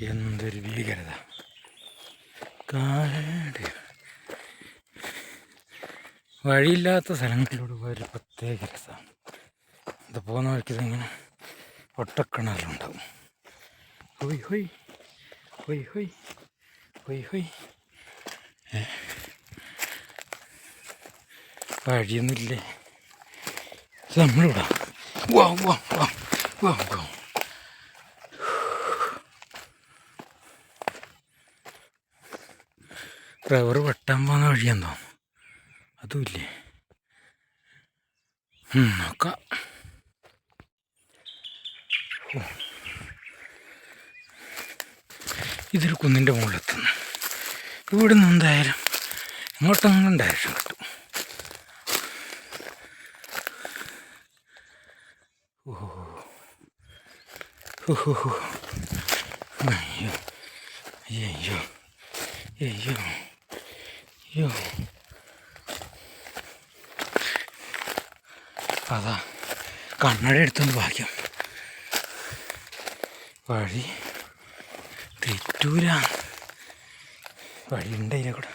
എന്തൊരു ഭീകരത. കാട് വഴിയില്ലാത്ത സ്ഥലങ്ങളിലൂടെ ഒരു പ്രത്യേക രസമാണ് ഇത് പോകുന്ന വഴിക്ക് ഇതിങ്ങനെ ഒട്ടക്കിണറിലുണ്ടാവും ഹൊയ് ഹൊയ്. ഹൊയ് ഹൊയ്. ഹൊയ് ഹൊയ്? വഴിയൊന്നുമില്ലേ? നമ്മളിവിടെ. വാ വാ വാ വാ വാ. റബ്ബർ വെട്ടാൻ പോകുന്ന വഴിയെന്തോ അതുമില്ലേ? നോക്കാം. ഇതൊരു കുന്നിന്റെ മുകളിലെത്തുന്നു. ഇവിടെ നിന്ന് എന്തായാലും ഇങ്ങോട്ടെങ്ങും ഡയറക്ഷൻ കിട്ടും. ഓഹോ ഹോ. അയ്യോ അയ്യോ. അയ്യോ. അയ്യോ അതാ കണ്ണട എടുത്തോണ്ട് ഭാഗ്യം വഴി തെറ്റൂല വഴിയുണ്ട് അതിനെ കൂടെ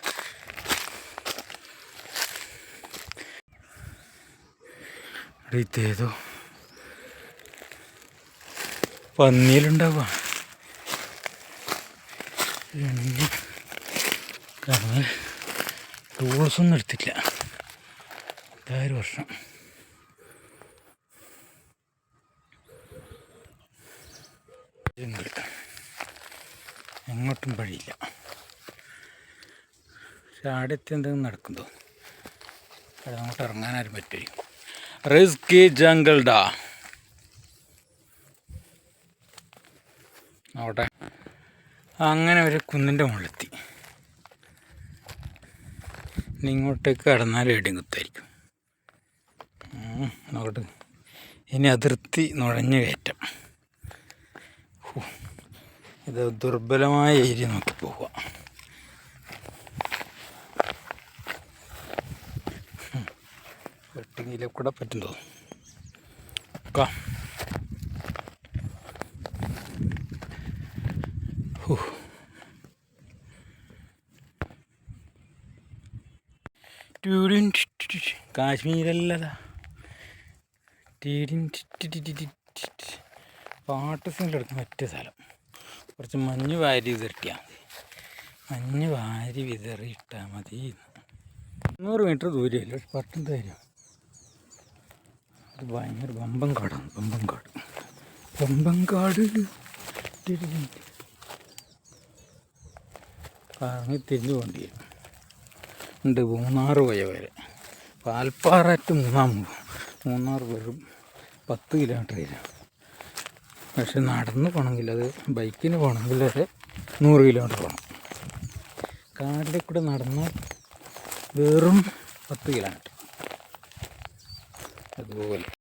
ഇതേതോ പന്നിയിലുണ്ടാവുക. കാരണം ടൂൾസൊന്നും എടുത്തില്ല ഇതായൊരു വർഷം. എങ്ങോട്ടും വഴിയില്ല. പക്ഷെ ആടെത്തി എന്തെങ്കിലും നടക്കുന്നോ അവിടെ അങ്ങോട്ട് ഇറങ്ങാനാരും പറ്റില്ല. റിസ്കി ജംഗിൾ ഡാ. അവിടെ. അങ്ങനെ ഒരു കുന്നിന്റെ മുകളിലെത്തി. ഇങ്ങോട്ടേക്ക് കടന്നാൽ എവിടെയും കുത്തായിരിക്കും. നോക്കട്ട് ഇനി അതിർത്തി നുഴഞ്ഞു കയറ്റം. ഇത് ദുർബലമായ ഏരിയ നോക്കി പോവുക. വെട്ടിങ്ങിലെ കൂടെ പറ്റും തോന്നുന്നു. ട്യൂഡിൻ ടി ടി ടി ടി. കാശ്മീരല്ലതാ ടീഡിൻ ടി ടി ടി ടി ടി ടി ടി. പാട്ട് മറ്റേ സ്ഥലം. കുറച്ച് മഞ്ഞ് വാരി വിതറിയാൽ മതി. മഞ്ഞ് വാരി വിതറിയിട്ടാൽ മതി. നൂറ് മീറ്റർ ദൂരമില്ല പക്ഷെ പട്ടം തരും. അത് ഭയങ്കര വമ്പം കാടാണ് വമ്പം കാട് വമ്പം കാട്. കറങ്ങി തിരിഞ്ഞു പോകേണ്ടി വരും. ഉണ്ട് മൂന്നാർ പോയ വരെ. പാൽപ്പാറ മൂന്നാം മൂന്നാർ വെറും പത്ത് കിലോമീറ്റർ വരും. പക്ഷെ നടന്ന് പോകണമെങ്കിൽ അത് ബൈക്കിന് പോകണമെങ്കിൽ അത് നൂറ് കിലോമീറ്റർ പോകണം കാട്ടിൽ കൂടെ നടന്നാൽ വെറും പത്ത് കിലോമീറ്റർ അതുപോലെ.